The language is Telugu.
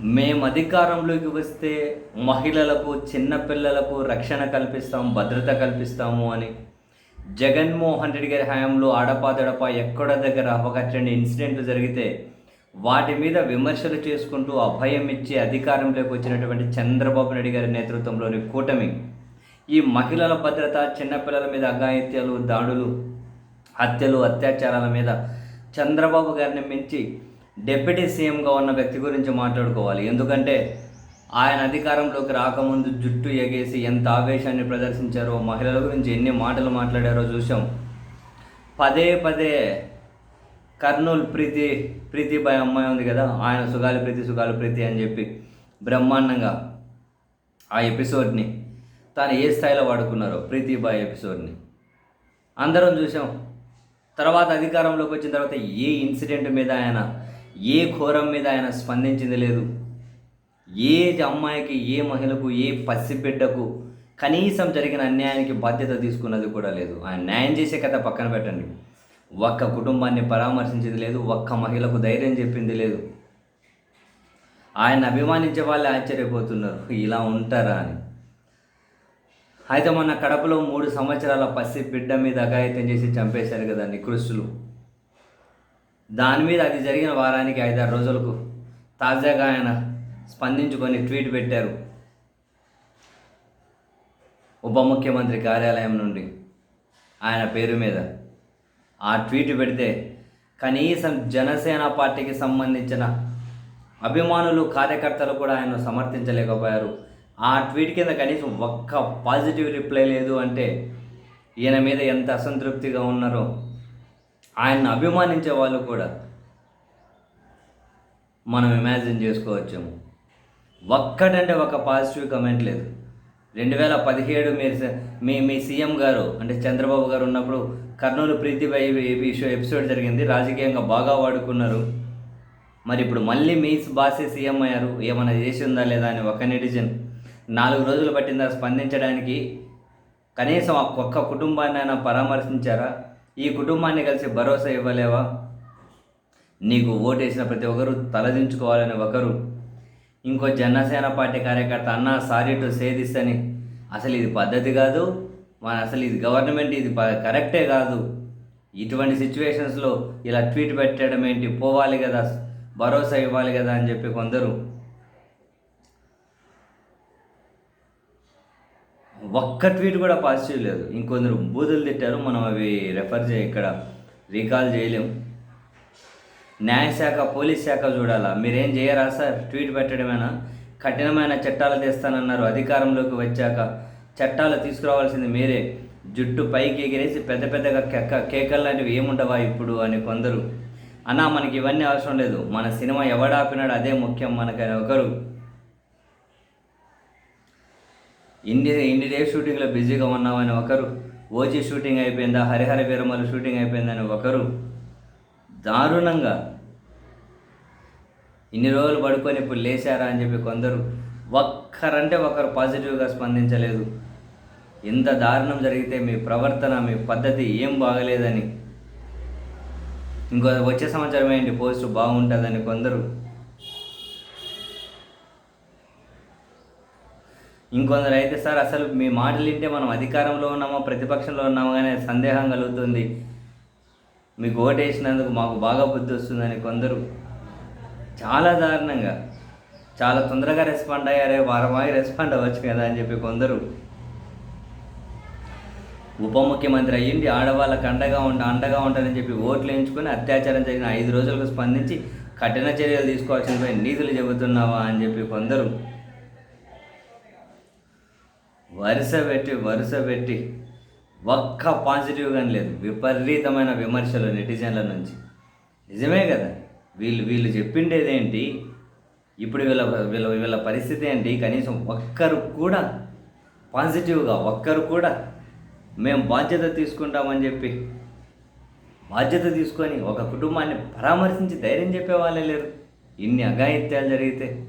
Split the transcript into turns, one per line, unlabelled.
మేము అధికారంలోకి వస్తే మహిళలకు చిన్నపిల్లలకు రక్షణ కల్పిస్తాం భద్రత కల్పిస్తాము అని. జగన్మోహన్ రెడ్డి గారి హయాంలో అడపాదడప ఎక్కడ దగ్గర ఒక ఇన్సిడెంట్లు జరిగితే వాటి మీద విమర్శలు చేసుకుంటూ అభయం ఇచ్చి అధికారంలోకి వచ్చినటువంటి చంద్రబాబు నాయుడు గారి నేతృత్వంలోని కూటమి ఈ మహిళల భద్రత చిన్నపిల్లల మీద అఘాయిత్యాలు దాడులు హత్యలు అత్యాచారాల మీద చంద్రబాబు గారిని మించి డెప్యూటీ సీఎంగా ఉన్న వ్యక్తి గురించి మాట్లాడుకోవాలి. ఎందుకంటే ఆయన అధికారంలోకి రాకముందు జుట్టు ఎగేసి ఎంత ఆవేశాన్ని ప్రదర్శించారో మహిళల గురించి ఎన్ని మాటలు మాట్లాడారో చూసాం పదే పదే కర్నూలు ప్రీతి ప్రీతిబాయ్ అమ్మాయి ఉంది కదా ఆయన సుగాలి ప్రీతి సుగాలి ప్రీతి అని చెప్పి బ్రహ్మాండంగా ఆ ఎపిసోడ్ని తాను ఏ స్థాయిలో వాడుకున్నారో ప్రీతిబాయ్ ఎపిసోడ్ని అందరం చూసాం తర్వాత అధికారంలోకి వచ్చిన తర్వాత ఏ ఇన్సిడెంట్ మీద ఆయన ఏ ఘోరం మీద ఆయన స్పందించింది లేదు. ఏ అమ్మాయికి ఏ మహిళకు ఏ పసిబిడ్డకు కనీసం జరిగిన అన్యాయానికి బాధ్యత తీసుకున్నది కూడా లేదు. ఆయన న్యాయం చేసే కథ పక్కన పెట్టండి. ఒక్క కుటుంబాన్ని పరామర్శించింది లేదు ఒక్క మహిళకు ధైర్యం చెప్పింది లేదు. ఆయన అభిమానించే వాళ్ళే ఆశ్చర్యపోతున్నారు. ఇలా ఉంటారా అని. అయితే మొన్న కడపలో మూడు సంవత్సరాల పసి బిడ్డ మీద అఘాయితం చేసి చంపేశారు కదా నికృష్టులు. దాని మీద అది జరిగిన వారానికి ఐదారు రోజులకు తాజాగా ఆయన స్పందించుకొని ట్వీట్ పెట్టారు ఉప ముఖ్యమంత్రి కార్యాలయం నుండి ఆయన పేరు మీద. ఆ ట్వీట్ పెడితే కనీసం జనసేన పార్టీకి సంబంధించిన అభిమానులు కార్యకర్తలు కూడా ఆయన సమర్థించలేకపోయారు. ఆ ట్వీట్ కింద కనీసం ఒక్క పాజిటివ్ రిప్లై లేదు అంటే ఈయన మీద ఎంత అసంతృప్తిగా ఉన్నారో ఆయన్ని అభిమానించే వాళ్ళు కూడా మనం ఇమాజిన్ చేసుకోవచ్చేమో. ఒక్కటంటే ఒక పాజిటివ్ కమెంట్ లేదు. రెండు వేల పదిహేడు మీరు మీ మీ సీఎం గారు అంటే చంద్రబాబు గారు ఉన్నప్పుడు కర్నూలు ప్రీతిపై ఎపిసోడ్ జరిగింది. రాజకీయంగా బాగా వాడుకున్నారు. మరి ఇప్పుడు మళ్ళీ మీ బాసే సీఎం అయ్యారు. ఏమైనా చేసి ఉందా లేదా అని ఒక నెటిజన్ నాలుగు రోజులు పట్టిందా స్పందించడానికి? కనీసం ఆ ఒక్క కుటుంబాన్ని అయినా పరామర్శించారా? ఈ కుటుంబాన్ని కలిసి భరోసా ఇవ్వలేవా? నీకు ఓటేసిన ప్రతి ఒక్కరు తలదించుకోవాలని ఒకరు. ఇంకో జనసేన పార్టీ కార్యకర్త అన్న సారీ టు సే దిస్ అని అసలు ఇది పద్ధతి కాదు. మన అసలు ఇది గవర్నమెంట్ ఇది ప- కరెక్టే కాదు. ఇటువంటి సిచ్యువేషన్స్లో ఇలా ట్వీట్ పెట్టడం ఏంటి? పోవాలి కదా. భరోసా ఇవ్వాలి కదా అని చెప్పి కొందరు ఒక్క ట్వీట్ కూడా పాజిటివ్ లేదు ఇంకొందరు బూతులు తిట్టారు. మనం అవి రెఫర్ చేయ ఇక్కడ. రీకాల్ చేయలేం న్యాయశాఖ పోలీస్ శాఖ చూడాలా? మీరేం చేయరా సార్? ట్వీట్ పెట్టడమేనా? కఠినమైన చట్టాలు తెస్తానన్నారు. అధికారంలోకి వచ్చాక చట్టాలు తీసుకురావాల్సింది మీరే. జుట్టు పైకి ఎగిరేసి పెద్ద పెద్దగా కెక్క కేకలు లాంటివి ఏముండవా ఇప్పుడు అని కొందరు. అన్నా మనకి ఇవన్నీ అవసరం లేదు. మన సినిమా ఎవడాపినాడు అదే ముఖ్యం. మనకని ఒకరు ఇన్ని ఇన్ని డేస్ షూటింగ్లో బిజీగా ఉన్నామని ఒకరు ఓజీ షూటింగ్ అయిపోయిందా హరిహర వీరమలు షూటింగ్ అయిపోయిందని ఒకరు దారుణంగా ఇన్ని రోజులు పడుకొని ఇప్పుడు లేచారా అని చెప్పి కొందరు ఒక్కరంటే ఒకరు పాజిటివ్గా స్పందించలేదు. ఇంత దారుణం జరిగితే మీ ప్రవర్తన మీ పద్ధతి ఏం బాగలేదని. ఇంకో వచ్చే సంవత్సరం ఏంటి? పోస్ట్ బాగుంటుందని కొందరు ఇంకొందరు అయితే సార్ అసలు మీ మాటలు వింటే మనం అధికారంలో ఉన్నామో ప్రతిపక్షంలో ఉన్నామో అనే సందేహం కలుగుతుంది. మీకు ఓటేసినందుకు మాకు బాగా బుద్ధి వస్తుందని కొందరు చాలా దారుణంగా చాలా తొందరగా రెస్పాండ్ అయ్యారే వారమాగి రెస్పాండ్ అవ్వచ్చు కదా అని చెప్పి కొందరు ఉప ముఖ్యమంత్రి అయ్యింది ఆడవాళ్ళకి అండగా ఉండ అండగా ఉంటారని చెప్పి ఓట్లు ఎంచుకొని అత్యాచారం జరిగిన ఐదు రోజులకు స్పందించి కఠిన చర్యలు తీసుకోవాల్సిన నీతులు చెబుతున్నావా అని చెప్పి కొందరు వరుస పెట్టి వరుస పెట్టి ఒక్క పాజిటివ్ కానీ లేదు. విపరీతమైన విమర్శలు నెటిజన్ల నుంచి. నిజమే కదా? వీళ్ళు వీళ్ళు చెప్పిండేదేంటి ఇప్పుడు వీళ్ళ వీళ్ళ వీళ్ళ పరిస్థితి ఏంటి? కనీసం ఒక్కరు కూడా పాజిటివ్గా ఒక్కరు కూడా మేము బాధ్యత తీసుకుంటామని చెప్పి బాధ్యత తీసుకొని ఒక కుటుంబాన్ని పరామర్శించి ధైర్యం చెప్పే వాళ్ళే లేరు. ఇన్ని అఘాయిత్యాలు జరిగితే.